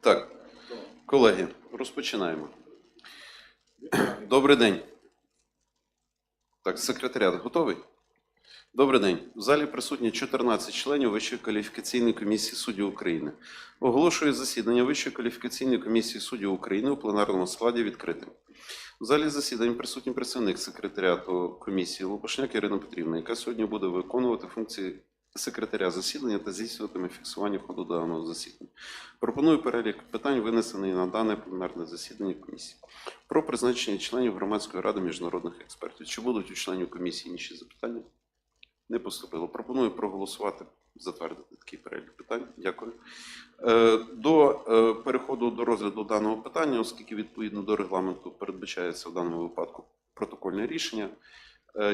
Так, колеги, розпочинаємо. Добрий день. Так, секретаріат готовий? Добрий день. В залі присутні 14 членів Вищої кваліфікаційної комісії суддів України. Оголошую засідання Вищої кваліфікаційної комісії суддів України у пленарному складі відкритим. В залі засідань присутній представник секретаріату комісії Лопашняк Ірина Петрівна, яка сьогодні буде виконувати функції секретаря засідання та здійснюватиме фіксування ходу даного засідання. Пропоную перелік питань, винесений на дане пленарне засідання комісії. Про призначення членів громадської ради міжнародних експертів. Чи будуть у членів комісії інші запитання? Не поступило. Пропоную проголосувати, затвердити такий перелік питань. Дякую. Е, До е, переходу до розгляду даного питання, оскільки відповідно до регламенту передбачається в даному випадку протокольне рішення,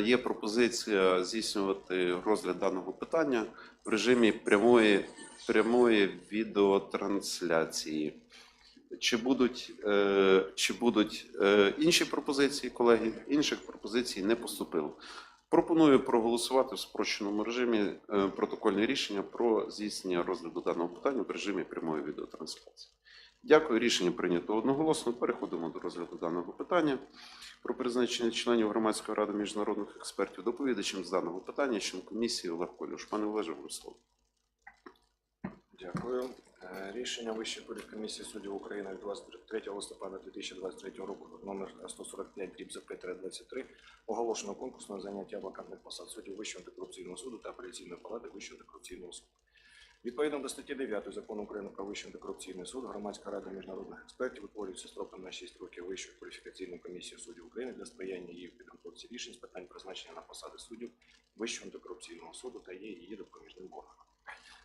є пропозиція здійснювати розгляд даного питання в режимі прямої, прямої відеотрансляції. Чи будуть, е, чи будуть е, інші пропозиції, колеги? Інших пропозицій не поступило. Пропоную проголосувати в спрощеному режимі е, протокольне рішення про здійснення розгляду даного питання в режимі прямої відеотрансляції. Дякую. Рішення прийнято одноголосно. Переходимо до розгляду даного питання про призначення членів громадської ради міжнародних експертів. Доповідачем з даного питання, член комісії Олег Колюш. Пане Олеже, вам слово. Дякую. Е, Рішення Вищої кваліфкомісії суддів України від 23 листопада 2023 року номер 145 дріб ЗП 23 оголошено конкурс на заняття вакантних посад суддів Вищого антикорупційного суду та апеляційної палати Вищого антикорупційного суду. Відповідно до статті 9 закону України про Вищий антикорупційний суд, громадська рада міжнародних експертів утворюється строком на 6 років Вищої кваліфікаційної комісії суддів України для сприяння її в підготовці рішень з питань призначення на посади суддів Вищого антикорупційного суду та є її допоміжним органом.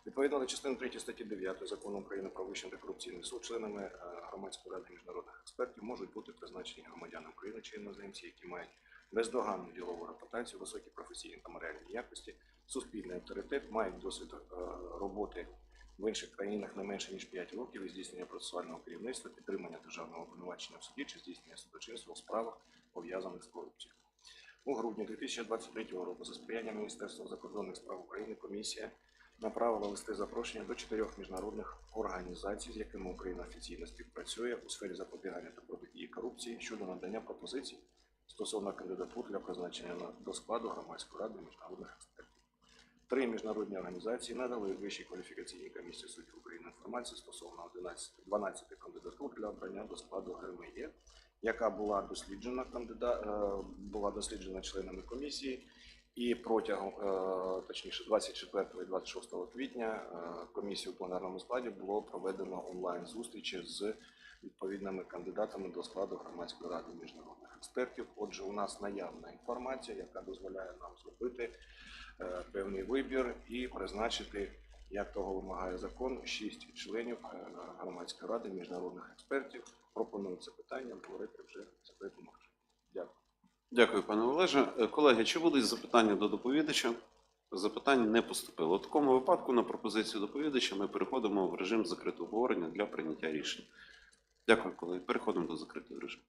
Відповідно до частини 3 статті 9 закону України про Вищий антикорупційний суд, членами е, громадської ради міжнародних експертів можуть бути призначені громадяни України чи іноземці, які мають бездоганну ділову репутацію, високі професійні та моральні якості, суспільний авторитет, мають досвід е, роботи в інших країнах не менше ніж 5 років і здійснення процесуального керівництва, підтримання державного обвинувачення в суді чи здійснення судочинства у справах пов'язаних з корупцією. У грудні 2023 року за сприяння Міністерства закордонних справ України комісія направила листи запрошення до чотирьох міжнародних організацій, з якими Україна офіційно співпрацює у сфері запобігання та протидії корупції щодо надання пропозицій стосовно кандидатур для призначення до складу громадської ради міжнародних експертів. Три міжнародні організації надали Вищій кваліфікаційній комісії суддів України інформацію стосовно 11, 12 кандидатур для обрання до складу ГРМЄ, яка була досліджена кандида, е, була досліджена членами комісії. І протягом, е, точніше, 24 і 26 квітня е, комісію у пленарному складі було проведено онлайн зустрічі з відповідними кандидатами до складу громадської ради міжнародних експертів. Отже, у нас наявна інформація, яка дозволяє нам зробити е, певний вибір і призначити, як того вимагає закон, шість членів е, громадської ради міжнародних експертів. Пропоную це питання обговорити вже закритому режимі. Дякую. Дякую, пане Олеже. Е, Колеги, чи будуть запитання до доповідача? Запитань не поступило. У такому випадку на пропозицію доповідача ми переходимо в режим закритого обговорення для прийняття рішень. Дякую, колеги. Переходимо до закритого режиму.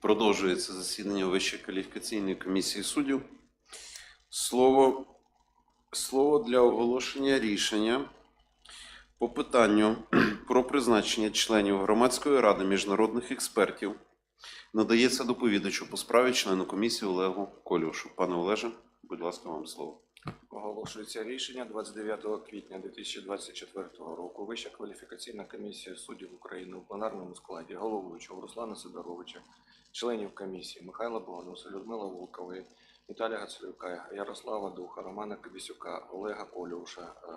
Продовжується засідання Вищої кваліфікаційної комісії суддів. Слово, слово для оголошення рішення по питанню про призначення членів громадської ради міжнародних експертів надається доповідачу по справі члену комісії Олегу Колюшу. Пане Олеже, будь ласка, вам слово. Оголошується рішення 29 квітня 2024 року. Вища кваліфікаційна комісія суддів України у пленарному складі головуючого Руслана Сидоровича, членів комісії Михайла Богонуса, Людмила Волкової, Віталія Гацелюка, Ярослава Духа, Романа Кобісюка, Олега Колюша, е,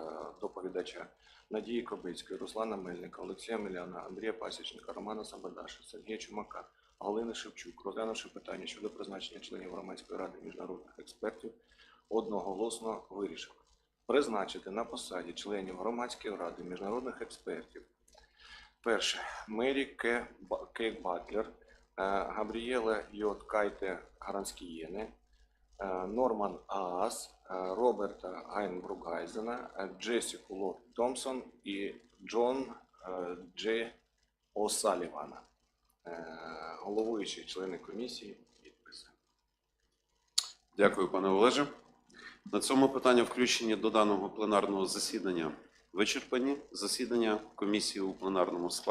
доповідача Надії Кобицької, Руслана Мельника, Олексія Міляна, Андрія Пасічника, Романа Сабадаша, Сергія Чумака, Галини Шевчук, розглянувши питання щодо призначення членів громадської ради міжнародних експертів, одноголосно вирішив призначити на посаді членів громадської ради міжнародних експертів. Перше Мері. К. Батлер, е, Габрієла Йот Кайте е, Норман Аас, е, Роберта Гайнбругайзена, Джесіку Лот Томпсон і Джон е, Дж. О'Салівана. Головуючі члени комісії підписи. Дякую, пане Олеже. На цьому питання включені до даного пленарного засідання вичерпані. Засідання комісії у пленарному складі.